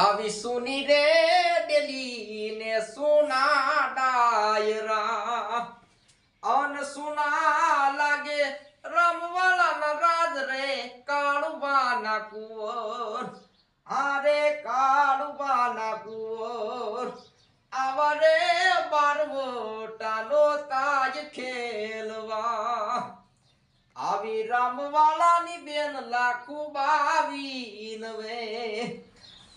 આવી સુની રે ડેલી ને સુના ડાયરા. અન સુના લાગે રમવાળાના રાજ રે કાળુબાના કુવર. આરે કાળુબાના કુવર, આવા રે બારવોટાનો તાજ ખેલવા. આવી રામવાલાની બેન લાખું બાવી નવે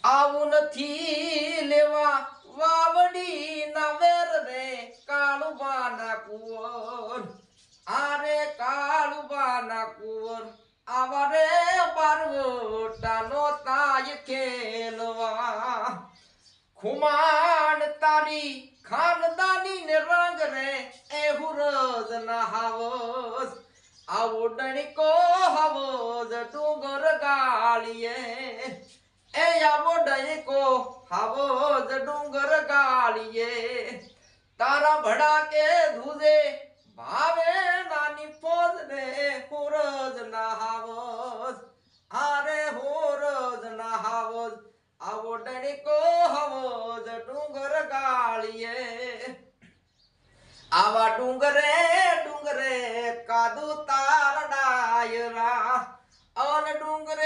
આવું નથી લેવા. વાવડી ના વેર રે કાળુબાના કુંવર. આરે કાળુબાના કુંવર. આવરે રે તાય ખેલવા. ખુમાણ તારી ખાનદાની ને રંગ રે એ હુરજ ના હાવસ આવો ડણકો હાવસ ડુંગર ગાળીએ. એ આવો ડયકો હાવો જ ડુંગર ગાળીએ. તારા ભડાકે ધુજે, ભાવે નાની ફોજ ને હોરજ ના હાવસ આરે હોરજ ના હાવસ આવો ડણકો જ ડુંગર ગાળીએ. આવા ડુંગરે ડુંગરે કાદુ તાર ડાયરા અન ડુંગરે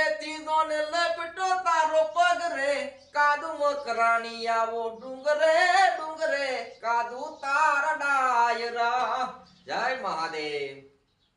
ત્રીજો ને લપટો તારો પગ રે. કાદુ મકરાણી આવો ડુંગરે ડુંગરે. કાદુ તારા ડાયરા. જય મહાદેવ.